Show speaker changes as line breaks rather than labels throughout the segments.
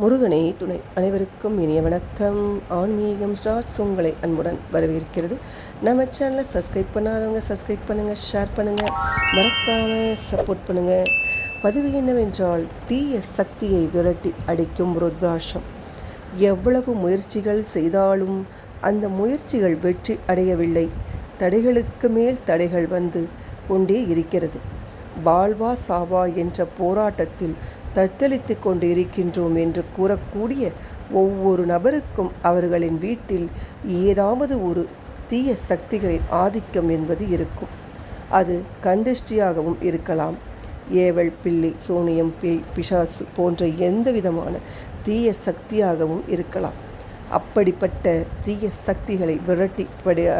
முருகனே துணை அனைவருக்கும் இனிய வணக்கம். ஆன்மீகம் ஸ்டார்ட்ஸ் உங்களை அன்புடன் வரவேற்கிறது. நம்ம சேனலை சப்ஸ்கிரைப் பண்ணாதவங்க சப்ஸ்கிரைப் பண்ணுங்கள் ஷேர் பண்ணுங்கள் மறக்காமல் சப்போர்ட் பண்ணுங்கள் பதிவு என்னவென்றால் தீய சக்தியை விரட்டி அடிக்கும் ருத்ராஷம் எவ்வளவு முயற்சிகள் செய்தாலும் அந்த முயற்சிகள் வெற்றி அடையவில்லை. தடைகளுக்கு மேல் தடைகள் வந்து கொண்டே இருக்கிறது. வாழ்வா சாவா என்ற போராட்டத்தில் தத்தளித்து கொண்டு இருக்கின்றோம் என்று கூறக்கூடிய ஒவ்வொரு நபருக்கும் அவர்களின் வீட்டில் ஏதாவது ஒரு தீய சக்திகளின் ஆதிக்கம் என்பது இருக்கும். அது கண்டிஷ்டியாகவும் இருக்கலாம். ஏவல் பிள்ளை சோனியம் பேய் பிசாசு போன்ற எந்த விதமான தீய சக்தியாகவும் இருக்கலாம். அப்படிப்பட்ட தீய சக்திகளை விரட்டி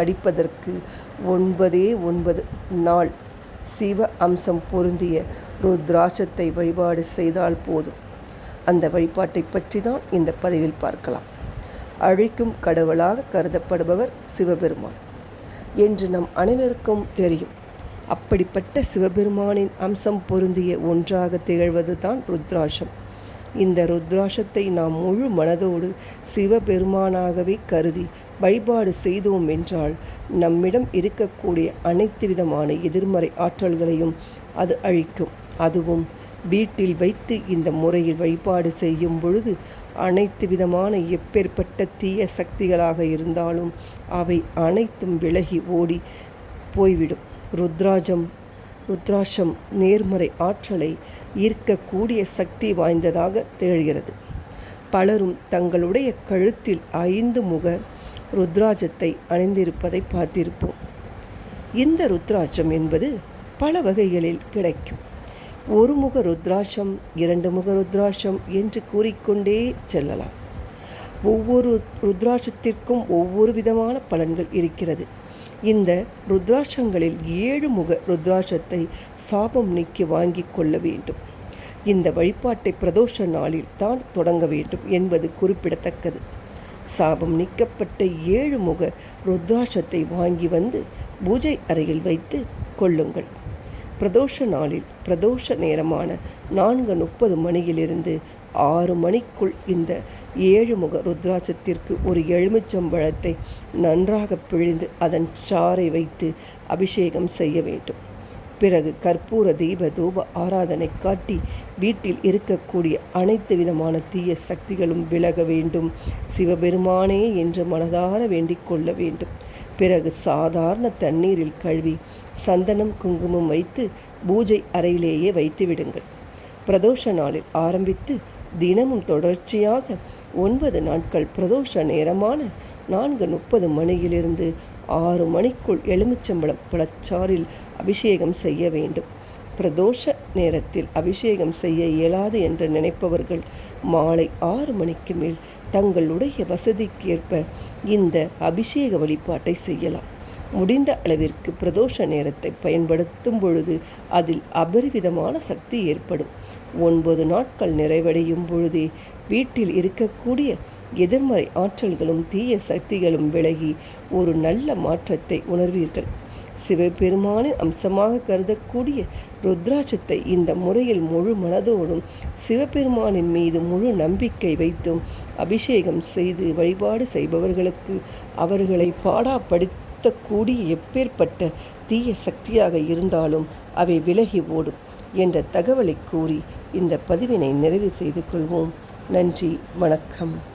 அடிப்பதற்கு ஒன்பதே ஒன்பது நாள் சிவ அம்சம் பொருந்திய ருத்ராட்சத்தை வழிபாடு செய்தால் போதும். அந்த வழிபாட்டை பற்றி தான் இந்த பதிவில் பார்க்கலாம். அழிக்கும் கடவுளாக கருதப்படுபவர் சிவபெருமான். என்று நம் அனைவருக்கும் தெரியும். அப்படிப்பட்ட சிவபெருமானின் அம்சம் பொருந்திய ஒன்றாக திகழ்வது தான் ருத்ராட்சம். இந்த ருத்ராட்சத்தை நாம் முழு மனதோடு சிவபெருமானாகவே கருதி வழிபாடு செய்தோம் என்றால் நம்மிடம் இருக்கக்கூடிய அனைத்து விதமான எதிர்மறை ஆற்றல்களையும் அது அழிக்கும். அதுவும் வீட்டில் வைத்து இந்த முறையில் வழிபாடு செய்யும் பொழுது அனைத்து விதமான எப்பேற்பட்ட தீய சக்திகளாக இருந்தாலும் அவை அனைத்தும் விலகி ஓடி போய்விடும். ருத்ராஜம் ருத்ராட்சம் நேர்மறை ஆற்றலை ஈர்க்கக்கூடிய சக்தி வாய்ந்ததாக திகழ்கிறது. பலரும் தங்களுடைய கழுத்தில் ஐந்து முக ருத்ராஜத்தை அணிந்திருப்பதை பார்த்திருப்போம். இந்த ருத்ராட்சம் என்பது பல வகைகளில் கிடைக்கும். ஒரு முக ருத்ராட்சம் இரண்டு முக ருத்ராட்சம் என்று கூறிக்கொண்டே செல்லலாம். ஒவ்வொரு ருத்ராட்சத்திற்கும் ஒவ்வொரு விதமான பலன்கள் இருக்கிறது. இந்த ருத்ராட்சங்களில் ஏழு முக ருத்ராட்சத்தை சாபம் நீக்கி வாங்கி கொள்ள வேண்டும். இந்த வழிபாட்டை பிரதோஷ நாளில் தான் தொடங்க வேண்டும் என்பது குறிப்பிடத்தக்கது. சாபம் நீக்கப்பட்ட ஏழு முக ருத்ராட்சத்தை வாங்கி வந்து பூஜை அறையில் வைத்து கொள்ளுங்கள். பிரதோஷ நாளில் பிரதோஷ நேரமான நான்கு முப்பது மணியிலிருந்து ஆறு மணிக்குள் இந்த ஏழு முக ருத்ராட்சத்திற்கு ஒரு எலுமிச்சம்பழத்தை நன்றாக பிழிந்து அதன் சாறை வைத்து அபிஷேகம் செய்ய வேண்டும். பிறகு கற்பூர தீப தூப ஆராதனை காட்டி வீட்டில் இருக்கக்கூடிய அனைத்து விதமான தீய சக்திகளும் விலக வேண்டும். சிவபெருமானே என்று மனதார வேண்டிக் கொள்ள வேண்டும். பிறகு சாதாரண தண்ணீரில் கழுவி சந்தனம் குங்குமம் வைத்து பூஜை அறையிலேயே வைத்து விடுங்கள் பிரதோஷ நாளில் ஆரம்பித்து தினமும் தொடர்ச்சியாக ஒன்பது நாட்கள் பிரதோஷ நேரமான நான்கு முப்பது மணியிலிருந்து ஆறு மணிக்குள் எலுமிச்சம்பழம் பழச்சாறில் அபிஷேகம் செய்ய வேண்டும். பிரதோஷ நேரத்தில் அபிஷேகம் செய்ய இயலாது என்று நினைப்பவர்கள் மாலை ஆறு மணிக்கு மேல் தங்களுடைய வசதிக்கேற்ப இந்த அபிஷேக வழிபாட்டை செய்யலாம். முடிந்த அளவிற்கு பிரதோஷ நேரத்தை பயன்படுத்தும் பொழுது அதில் அபரிவிதமான சக்தி ஏற்படும். ஒன்பது நாட்கள் நிறைவடையும் பொழுதே வீட்டில் இருக்கக்கூடிய எதிர்மறை ஆற்றல்களும் தீய சக்திகளும் விலகி ஒரு நல்ல மாற்றத்தை உணர்வீர்கள். சிவபெருமானின் அம்சமாக கருதக்கூடிய ருத்ராட்சத்தை இந்த முறையில் முழு மனதோடும் சிவபெருமானின் மீது முழு நம்பிக்கை வைத்தும் அபிஷேகம் செய்து வழிபாடு செய்பவர்களுக்கு அவர்களை பாடாப்படுத்தக்கூடிய எப்பேற்பட்ட தீய சக்தியாக இருந்தாலும் அவை விலகி ஓடும் என்ற தகவலை கூறி இந்த பதிவினை நிறைவு செய்து கொள்வோம். நன்றி வணக்கம்.